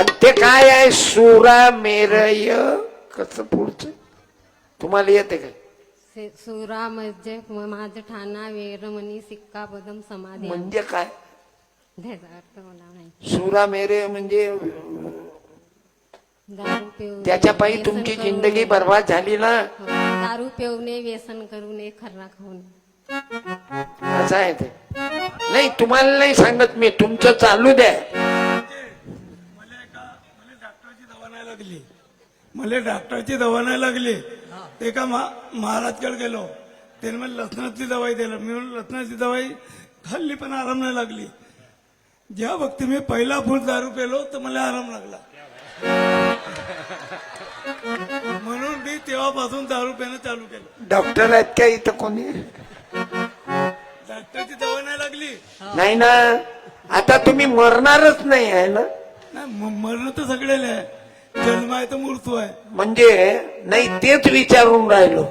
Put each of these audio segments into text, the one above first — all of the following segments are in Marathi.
आणि ते काय आहे? सुरा मेरय कसं पुढचं? तुम्हाला येते काय? से- सुरा म्हणजे माझ ठाणा वेरमणी सिक्का पदम समाधी. म्हणजे काय? त्याचा अर्थ मला नाही. सुरा मेरे म्हणजे दारू पिऊ त्याच्या पायी तुमची जिंदगी बर्बाद झाली ना? दारू पिवणे व्यसन करू नये खर्रा खाऊ नये असं आहे ते. नाही तुम्हाला नाही सांगत मी. तुमचं चालू द्या. लागली. मला डॉक्टरची दवा नाही लागली. ते का महाराजकडे गेलो. त्याने मला लसणातली दवाई दिलं. मी लसणाची दवाई खाल्ली पण आराम नाही लागली. ज्या वक्ती मी पहिला फुल दारू पेलो तर मला आराम लागला. म्हणून मी तेव्हापासून दारू पिणं चालू केलं. डॉक्टर आहेत का इथं कोणी? डॉक्टरची दवा नाही लागली. नाही ना. आता तुम्ही मरणारच नाही आहे ना? मरण तर सगळेले आहे. जन्म आहे तर मृत्यू आहे. म्हणजे नाही तेच विचारून राहिलो.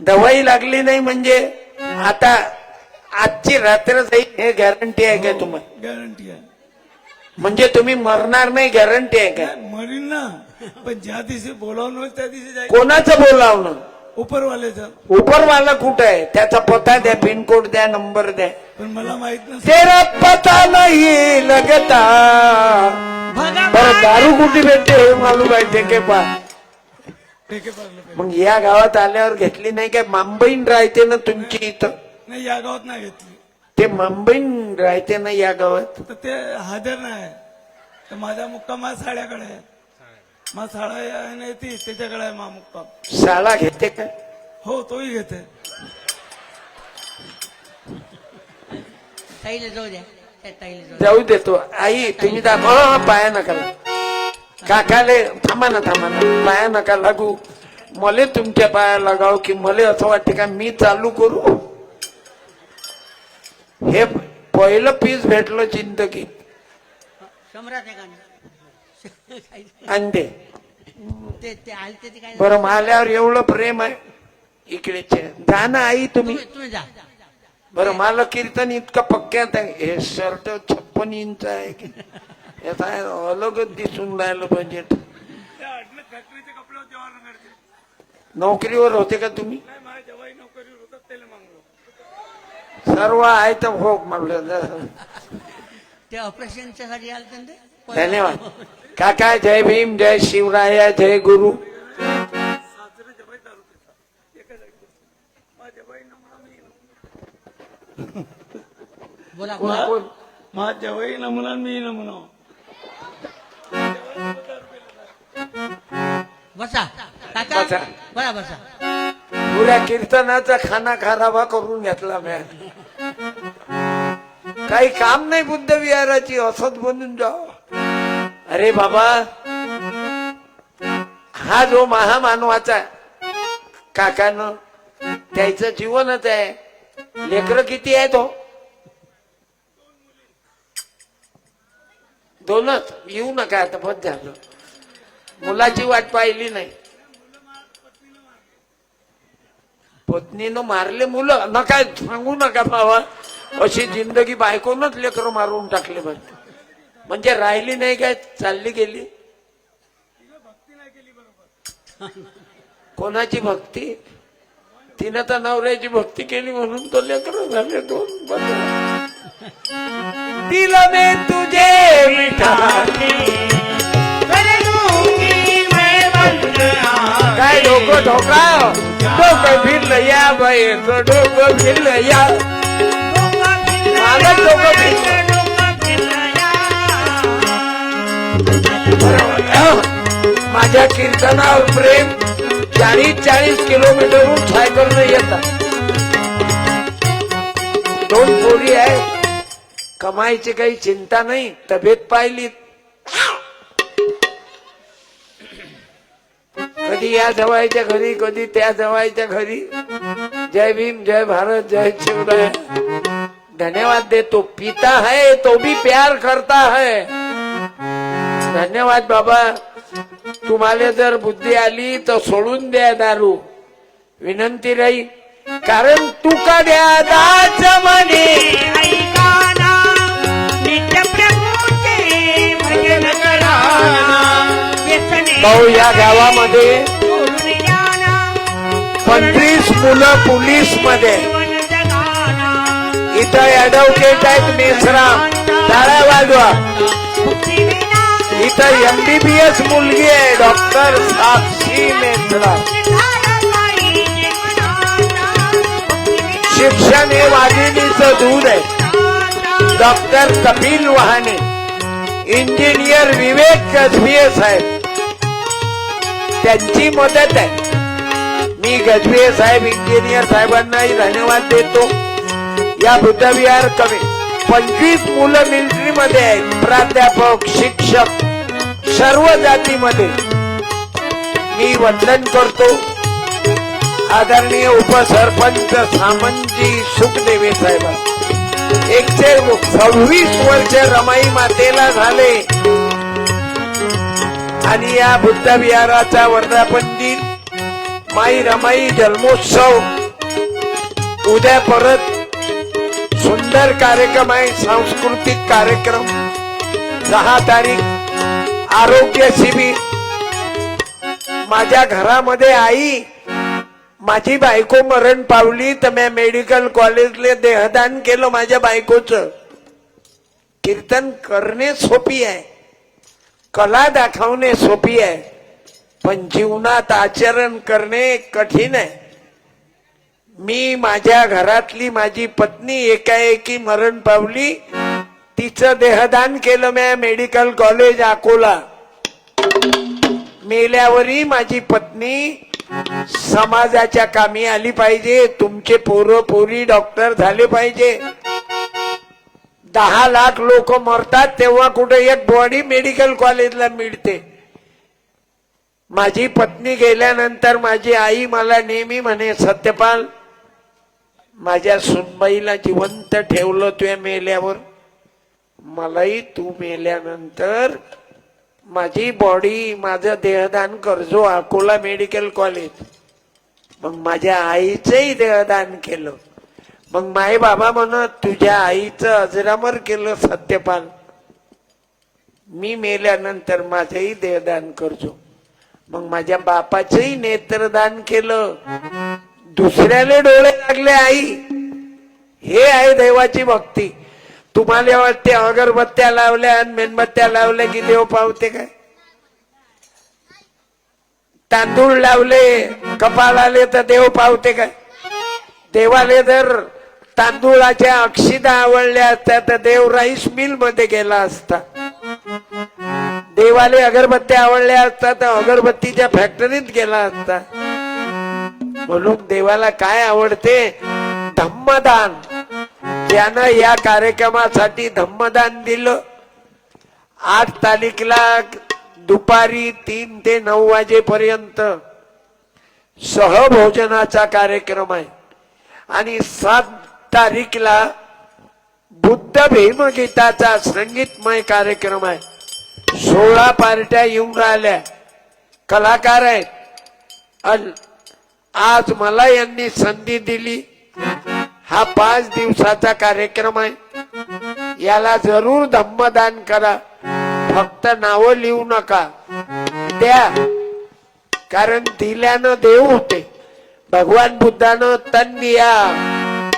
दवाई लागली नाही म्हणजे आता आजची रात्र जाईल हे गॅरंटी आहे का तुम्हाला? गॅरंटी आहे. म्हणजे तुम्ही मरणार नाही गॅरंटी आहे का मरीन ना. पण ज्या दिवशी बोलावून होईल त्या दिवशी जाईल. कोणाचं बोलावणं उपरवाल्याचं उपरवाला कुठं आहे? त्याचा पत्ता द्या पिनकोड द्या नंबर द्या. पण मला माहीत नसेल तेरा पता नाही लगता. बरं दारू कुठे भेटते हे मालूम आहे पा ठेके पडलं पाहिजे. मग या गावात आल्यावर घेतली नाही काय? मुंबईन राहते ना तुमची इथं? नाही या गावात नाही घेतली. ते मुंबईन राहते ना या गावात? तर ते हजर नाही तर माझा मुक्काम माझ्या साड्याकडे आहे. साडा आहे नाही ती त्याच्याकडे आहे मुक्काम शाळा घेते का? हो तोही घेते. ताईला जाऊ द्या. त्या ताईला जाऊ जाऊ देतो आई तुम्ही दाखवा हा, पाया नका लागू. काकाले थांबा ना थांबा ना. पाया नका लागू. मले तुमच्या पाया लागाव की मले असं वाटते का मी चालू करू? हे पहिलं पीस भेटलं जिंदगी सम्राट आहे का नाही? अंडे ते. ते आलते ते काय बरं माल्यावर एवढं प्रेम आहे. इकडेचे जा ना आई तुम्ही. तुम्ही तुम्ही जा. बरं मला कीर्तन इतकं पक्क्यात आहे. हे शर्ट छप्पन इंच आहे की याचा अलगच दिसून राहिलं बजेट फॅक्टरीचे कपडे होते औरंगाबादचे. नोकरीवर होते का तुम्ही? नाही माझ्या जवाई नोकरीवर होतात त्याला मागलो सर्व आहे तर हो म्हणलं. ते ऑपरेशनच्या साठी आलते ना ते? धन्यवाद. काका जय भीम जय शिवराया जय गुरु. मी नमुना मी नमुना. बसा. काका बसा. बरा बसा. पुऱ्या कीर्तनाचा खाना खराबा करून घेतला मी. काही काम नाही बुद्ध विहाराची असत बनून जाओ अरे बाबा हा जो महामानवाचा काकानं त्याचं जीवनच आहे. लेकर किती आहे तो? दोनच. येऊ नका आता बस झालं. मुलाची वाट पाहिली नाही. पत्नीनं मारले मुलं. नका सांगू नका बाबा. अशी जिंदगी बायकोनच लेकर मारून टाकले म्हणजे म्हणजे राहिली नाही काय? चालली गेली? कोणाची भक्ती? तिनं तर नवऱ्याची भक्ती केली म्हणून तो लेकर झाले दोन में तुझे काय डोकं ठोका डोकं फिरलं या बाईचं डोकं फिरलं या. माझं डोकं फिरलं. माझ्या कीर्तनावर प्रेम चाळीस चाळीस किलोमीटरहून सायकलनं येतात दोन पोरी आहे. कमाईची काही चिंता नाही तब्येत पाहिली. कधी या जवायच्या घरी कधी त्या जवायच्या घरी. जय भीम जय भारत जय शिवराय. धन्यवाद देतो. पिता है तो भी प्यार करता है. धन्यवाद बाबा. तुम्हाला जर बुद्धी आली तर सोडून द्या दारू. विनंती राही कारण तुका द्या दाच म्हणे भाऊ या गावामध्ये पंचवीस मुलं पोलीसमध्ये इथं ऍडव्होकेट आहेत मेसराम. टाळ्या वाजवा. इथं एमबीबीएस मुलगी आहे डॉक्टर साक्षी मेंद्रा. शिक्षण हे वाघिणीचं दूध आहे. डॉक्टर कपिल वहाने. इंजिनियर विवेक गजभिये साहेब. त्यांची मदत आहे. मी गजभिये साहेब इंजिनियर साहेबांनाही धन्यवाद देतो. या बुद्धविहार कमी. पंचवीस मुलं मिलिटरीमध्ये आहेत. प्राध्यापक शिक्षक. सर्व जातीमध्ये मी वंदन करतो. आदरणीय उपसरपंच सामंतजी सुखदेवे साहेब एकशे सव्वीस वर्ष रमाई मातेला झाले. आणि या बुद्धविहाराचा वर्धापन दिन माई रमाई जन्मोत्सव उद्या परत सुंदर कार्यक्रम आहे सांस्कृतिक कार्यक्रम. दहा तारीख आरोग्य शिबिर माझ्या घरामध्ये आई माझी बायको मरण पावली तर मी मेडिकल कॉलेजले देहदान केलं माझ्या बायकोचं. कीर्तन करणे सोपी आहे. कला दाखवणे सोपी आहे. पण जीवनात आचरण करणे कठीण आहे. मी माझ्या घरातली माझी पत्नी एकाएकी मरण पावली तिचं देहदान केलं मी मेडिकल कॉलेज अकोला. मेल्यावरही माझी पत्नी समाजाच्या कामी आली पाहिजे. तुमचे पोरं पोरी डॉक्टर झाले पाहिजे. दहा लाख लोक मरतात तेव्हा कुठे एक बॉडी मेडिकल कॉलेजला मिळते. माझी पत्नी गेल्यानंतर माझी आई मला नेहमी म्हणे सत्यपाल माझ्या सुनबाईला जिवंत ठेवलं तुया मेल्यावर. मलाही तू मेल्यानंतर माझी बॉडी माझं देहदान करजो अकोला मेडिकल कॉलेज मग माझ्या आईचंही देहदान केलं. मग माय बाबा म्हणत तुझ्या आईचं अजरामर केलं सत्यपाल. मी मेल्यानंतर माझंही देहदान करजो. मग माझ्या बापाचंही नेत्रदान केलं. दुसऱ्याले डोळे लागले आई हे आहे देवाची भक्ती. तुम्हाला वाटते अगरबत्त्या लावल्या आणि मेणबत्त्या लावल्या की देव पावते काय? तांदूळ लावले कपाळाले तर देव पावते काय? देवाले जर तांदूळाच्या अक्षिदा आवडल्या असत्या तर देव राईस मिलमध्ये गेला असता. देवाले अगरबत्त्या आवडल्या असता तर अगरबत्तीच्या फॅक्टरीत गेला असता. म्हणून देवाला काय आवडते? धम्मदान. त्यानं या कार्यक्रमासाठी धम्मदान दिलं. आठ तारीखला दुपारी तीन ते नऊ वाजेपर्यंत सहभोजनाचा कार्यक्रम आहे. आणि सात तारीखला बुद्ध भीमगीताचा संगीतमय कार्यक्रम आहे. सोळा पार्ट्या येऊन राहिल्या. कलाकार आहेत. अन आज मला यांनी संधी दिली. हा पाच दिवसाचा कार्यक्रम आहे. याला जरूर धम्मदान करा. फक्त नावं लिहू नका. द्या. कारण दिल्यानं देव होते. भगवान बुद्धानं तन दिया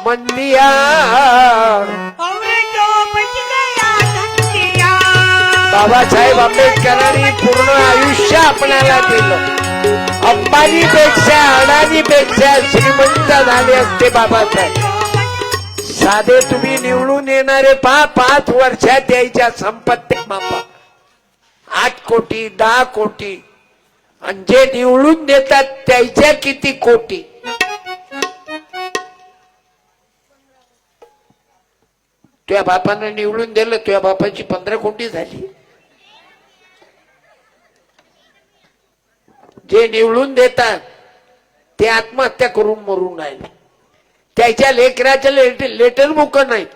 मन दिया बाबासाहेब आंबेडकरांनी पूर्ण आयुष्य आपल्याला दिलं. अंबानीपेक्षा अडाणीपेक्षा श्रीमंत झाले असते बाबासाहेब साधे तुम्ही निवडून येणारे पहा पाच वर्षात यायच्या संपत्ती मापा. आठ कोटी दहा कोटी. आणि जे निवडून देतात त्याच्या किती कोटी? तुझ्या बापानं निवडून दिलं तुझ्या बापाची पंधरा कोटी झाली. जे निवडून देतात ते आत्महत्या करून मरून राहिले. त्याच्या लेकराच्या लेटर बुक नाहीत.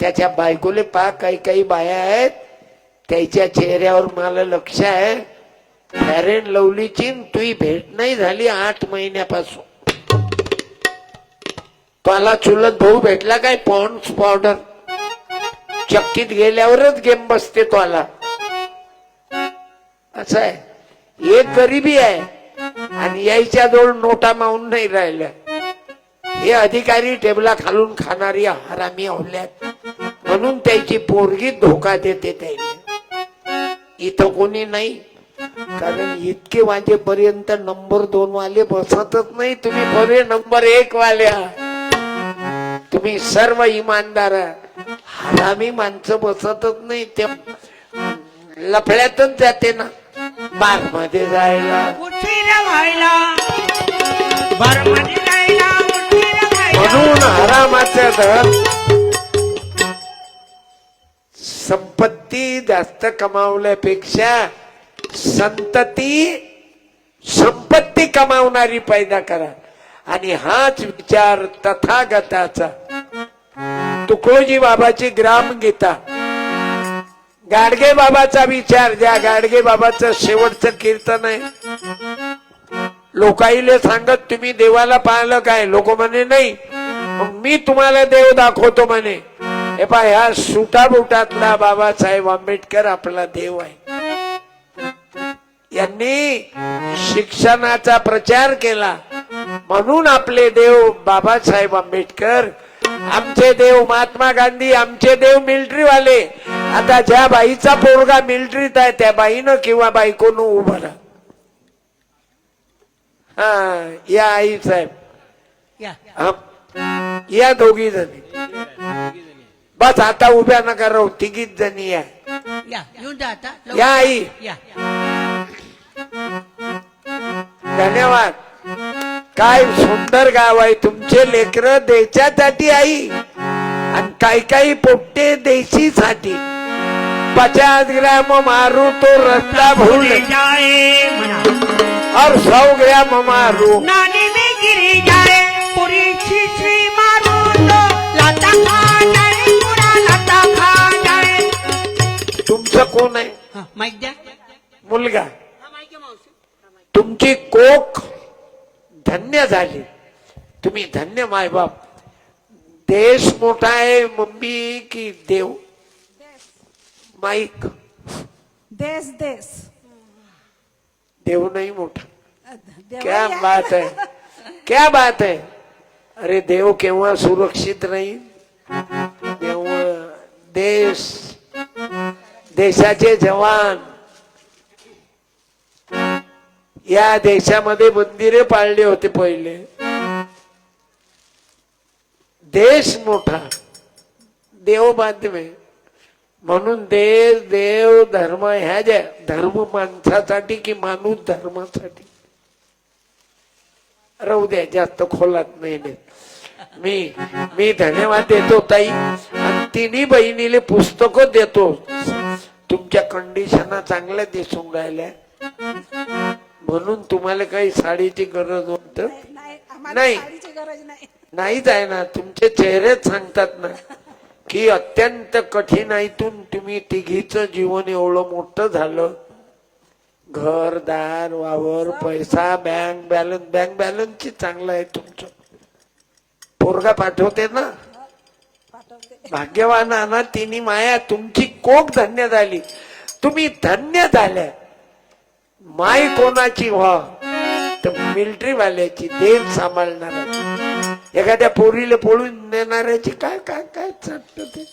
त्याच्या बायकोले पा काही काही बाया आहेत. त्याच्या चेहऱ्यावर मला लक्ष आहे. फॅरेन लवलीची तुही भेट नाही झाली आठ महिन्यापासून. मला चुलत भाऊ भेटला काय? पॉन्स पावडर चक्कीत गेल्यावरच गेम बसते तो आला असं आहे. एक गरिबी आहे. आणि यायच्या जवळ नोटा मावून नाही राहिल्या. हे अधिकारी टेबला खालून खाणारी हरामी आवल्यात म्हणून त्याची पोरगी धोका देते त्याने इथं कोणी नाही. कारण इतके वाजेपर्यंत नंबर दोन वाले बसतच नाही. तुम्ही बरे नंबर एक वाले तुम्ही सर्व इमानदार हरामी माणसं बसतच नाही. ते लफड्यातच जाते ना. बारमध्ये जायला. उशिरा व्हायला. अजून आरामाचे दर संपत्ती जास्त कमावल्यापेक्षा संतती संपत्ती कमावणारी पैदा करा. आणि हाच विचार तथागताचा. तुकडोजी बाबाची ग्रामगीता. गाडगे बाबाचा विचार ज्या गाडगे बाबाचं शेवटचं कीर्तन आहे. लोकाईले सांगत तुम्ही देवाला पाहिलं काय? लोक म्हणे नाही. मी तुम्हाला देव दाखवतो म्हणे. हे पा ह्या सुटा बुटातला बाबासाहेब आंबेडकर आपला देव आहे. यांनी शिक्षणाचा प्रचार केला. म्हणून आपले देव बाबासाहेब आंबेडकर आमचे देव महात्मा गांधी आमचे देव मिलिटरीवाले. आता ज्या बाईचा पोरगा मिलिटरीत आहे त्या बाईनं किंवा बायकोनं उभं राहा. हा या आई साहेब. या दोघी जणी. बस आता उभ्या नका राहू तिघीच जणी या या येऊन जा आता लवकर. या आई. या. धन्यवाद. काय सुंदर गाव आहे तुमचे लेकर देशासाठी आई. आणि काही काही पोट्टे देशीसाठी. पचास ग्राम मारू तो रस्ता भूल. जाए म्हणा और सौ ग्राम मारू. नानी में गिरी जाए पूरी छिछी मारू तुमचं कोण आहे? द्या. मुलगा. हा, माईक द्या मावशी. तुमची कोख धन्य झाली. तुम्ही धन्य मायबाप देश मोठा आहे मम्मी की देव. माईक. देश देश. देव नाही मोठा. क्या. बात है क्या बात है अरे देव केव्हा सुरक्षित राहील? तेव्हा देश देशाचे जवान. या देशामध्ये मंदिरे पाळले होते पहिले. देश मोठा देव बांधवे. म्हणून देश देव धर्म ह्या ज्या धर्म माणसासाठी की माणूस धर्मासाठी? राहू द्या जास्त खोलात नाही मी. मी धन्यवाद देतो ताई. आणि तिन्ही बहिणीले पुस्तक देतो. तुमच्या कंडिशना चांगल्या दिसून राहिल्या. म्हणून तुम्हाला काही साडीची गरज होत? नाही नाहीच आहे ना तुमचे चेहरेच सांगतात ना की अत्यंत कठीणाईतून तुम्ही तिघीच जीवन एवढं मोठं झालं. घर दार वावर पैसा बँक बॅलन्स बँक बॅलन्स चांगलं आहे तुमचं. पोरगा पाठवते ना? भाग्यवान आणा तिन्ही माया तुमची कोक धन्य झाली. तुम्ही धन्य झाल्या. माय कोणाची व्हा? तर मिलिटरी वाल्याची देव सांभाळणाराची एखाद्या पोरीला पळून नेणाऱ्याची काय काय काय चालत ते?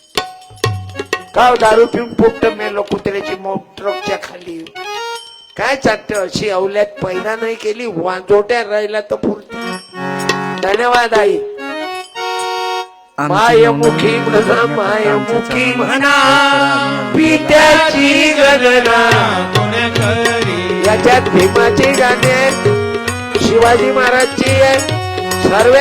का दारू पिऊन पोट मेलो कुत्र्याची मोठ ट्रकच्या खाली काय चालत अशी अवल्यात? पैदा नाही केली वाजोट्या राहिला तर पुरते धन्यवाद आई. मायमुखी म्हणा मायमुखी म्हणा पित्याची गणना. याच्यात भीमाचे गाणे आहेत शिवाजी महाराजची आहे सर्व